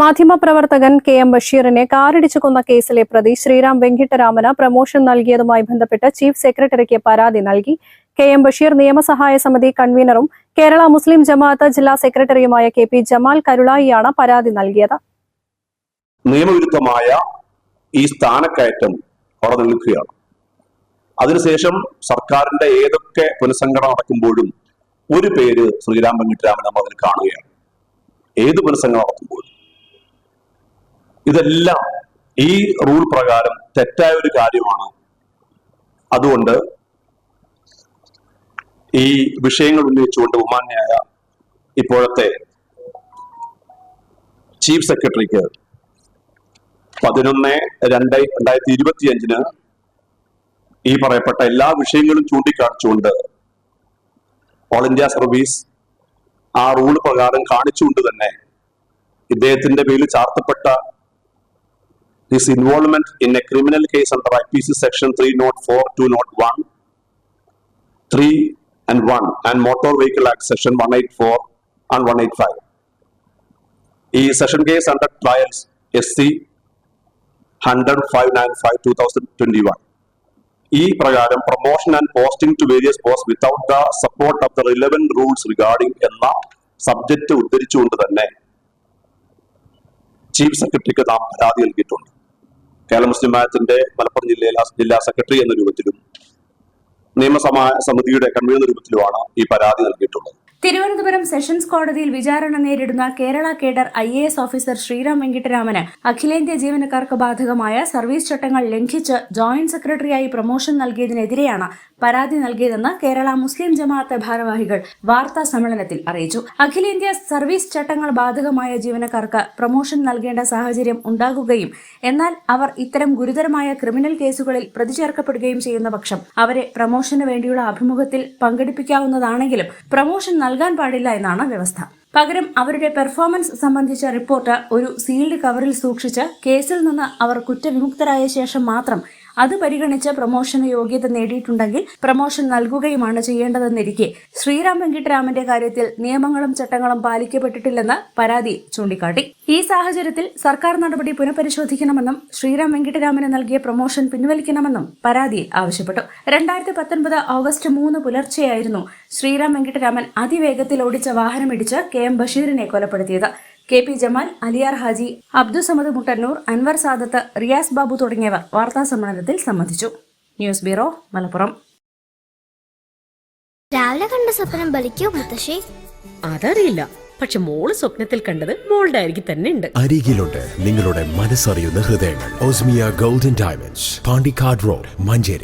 മാധ്യമപ്രവർത്തകൻ K M ബഷീറിനെ കാറിടിച്ചു കൊന്ന കേസിലെ പ്രതി ശ്രീറാം വെങ്കിട്ടരാമന് പ്രമോഷൻ നൽകിയതുമായി ബന്ധപ്പെട്ട് ചീഫ് സെക്രട്ടറിക്ക് പരാതി നൽകി. കെ എം ബഷീർ നിയമസഹായ സമിതി കൺവീനറും കേരള മുസ്ലിം ജമാഅത്ത് ജില്ലാ സെക്രട്ടറിയുമായ കെ പി ജമാൽ കരുളായിയാണ് പരാതി നൽകിയത്. നിയമവിരുദ്ധമായ ഈ സ്ഥാനക്കയറ്റം അവിടെ നിൽക്കുകയാണ്. അതിനുശേഷം സർക്കാരിന്റെ ഏതൊക്കെ പുനഃസംഘടന നടക്കുമ്പോഴും ഒരു പേര് ശ്രീരാം വെങ്കിട്ടരാമൻ നമ്മൾ അതിൽ കാണുകയാണ്. ഏത് പുനഃസംഘടന ഇതെല്ലാം ഈ റൂൾ പ്രകാരം തെറ്റായ ഒരു കാര്യമാണ്. അതുകൊണ്ട് ഈ വിഷയങ്ങൾ ഉന്നയിച്ചുകൊണ്ട് ബഹുമാന്യായ ഇപ്പോഴത്തെ ചീഫ് സെക്രട്ടറിക്ക് പതിനൊന്ന് രണ്ട് രണ്ടായിരത്തി ഇരുപത്തിയഞ്ചിന് ഈ പറയപ്പെട്ട എല്ലാ വിഷയങ്ങളും ചൂണ്ടിക്കാണിച്ചുകൊണ്ട് ഓൾ ഇന്ത്യ സർവീസ് ആ റൂൾ പ്രകാരം കാണിച്ചുകൊണ്ട് തന്നെ ഇദ്ദേഹത്തിന്റെ പേരിൽ ചാർത്തപ്പെട്ട three note four two note one three and one and motor vehicle act section one eight four and one eight five ഈ session case under trials S C hundred five nine five two thousand twenty one ഈ പ്രകാരം promotion and posting to various post without the support of the relevant rules regarding എന്ന subject ഉദ്ധരിച്ചുകൊണ്ട് തന്നെ chief സെക്രട്ടറിക്ക് നാം പരാതി നൽകിയിട്ടുണ്ട്. കേരള മുസ്ലിം മായത്തിന്റെ മലപ്പുറം ജില്ലയിലെ ജില്ലാ സെക്രട്ടറി എന്ന രൂപത്തിലും നിയമസഭാ സമിതിയുടെ കൺവീനർ രൂപത്തിലുമാണ് ഈ പരാതി നൽകിയിട്ടുള്ളത്. തിരുവനന്തപുരം സെഷൻസ് കോടതിയിൽ വിചാരണ നേരിടുന്ന Kerala cadre I A S officer Sriram വെങ്കിട്ടരാമന് അഖിലേന്ത്യാ ജീവനക്കാർക്ക് ബാധകമായ സർവീസ് ചട്ടങ്ങൾ ലംഘിച്ച് ജോയിന്റ് സെക്രട്ടറിയായി പ്രൊമോഷൻ നൽകിയതിനെതിരെയാണ് പരാതി നൽകിയതെന്ന് കേരള മുസ്ലിം ജമാഅത്ത് ഭാരവാഹികൾ വാർത്താ സമ്മേളനത്തിൽ അറിയിച്ചു. അഖിലേന്ത്യാ സർവീസ് ചട്ടങ്ങൾ ബാധകമായ ജീവനക്കാർക്ക് പ്രൊമോഷൻ നൽകേണ്ട സാഹചര്യം ഉണ്ടാകുകയും എന്നാൽ അവർ ഇത്തരം ഗുരുതരമായ ക്രിമിനൽ കേസുകളിൽ പ്രതിചേർക്കപ്പെടുകയും ചെയ്യുന്ന പക്ഷം അവരെ പ്രൊമോഷന് വേണ്ടിയുള്ള അഭിമുഖത്തിൽ പങ്കെടുപ്പിക്കാവുന്നതാണെങ്കിലും പ്രൊമോഷൻ നൽകാൻ പാടില്ല എന്നാണ് വ്യവസ്ഥ. പകരം അവരുടെ പെർഫോമൻസ് സംബന്ധിച്ച റിപ്പോർട്ട് ഒരു സീൽഡ് കവറിൽ സൂക്ഷിച്ച് കേസിൽ നിന്ന് അവർ കുറ്റവിമുക്തരായ ശേഷം മാത്രം അത് പരിഗണിച്ച് പ്രൊമോഷന് യോഗ്യത നേടിയിട്ടുണ്ടെങ്കിൽ പ്രമോഷൻ നൽകുകയുമാണ് ചെയ്യേണ്ടതെന്നിരിക്കെ. ശ്രീറാം വെങ്കിട്ടരാമന്റെ കാര്യത്തിൽ നിയമങ്ങളും ചട്ടങ്ങളും പാലിക്കപ്പെട്ടിട്ടില്ലെന്ന് പരാതി ചൂണ്ടിക്കാട്ടി. ഈ സാഹചര്യത്തിൽ സർക്കാർ നടപടി പുനഃപരിശോധിക്കണമെന്നും ശ്രീറാം വെങ്കിട്ടരാമന് നൽകിയ പ്രൊമോഷൻ പിൻവലിക്കണമെന്നും പരാതി ആവശ്യപ്പെട്ടു. രണ്ടായിരത്തി പത്തൊൻപത് ഓഗസ്റ്റ് മൂന്ന് പുലർച്ചെയായിരുന്നു ശ്രീറാം വെങ്കിട്ടരാമൻ അതിവേഗത്തിൽ ഓടിച്ച വാഹനമിടിച്ച് കെ എം ബഷീറിനെ കൊലപ്പെടുത്തിയത്. കെ പി ജമാൽ അലിയാർ ഹാജി അബ്ദുസമദ് മുട്ടന്നൂർ അൻവർ സാദത്ത് റിയാസ് ബാബു തുടങ്ങിയവർ വാർത്താ സമ്മേളനത്തിൽ സംബന്ധിച്ചു. News bureau Malappuram. രാവിലെ കണ്ട സ്വപ്നം ബലിക്കോ മുത്തശ്ശി? അതറിയില്ല. പക്ഷെ മോൾ സ്വപ്നത്തിൽ കണ്ടത് മോളുടെ അരികിൽ തന്നെ ഉണ്ട്. അരികിലുണ്ട്. നിങ്ങളുടെ മനസ്സറിയുന്ന ഹൃദയങ്ങൾ. Osmia golden diamonds Pandikkad road Manjeri.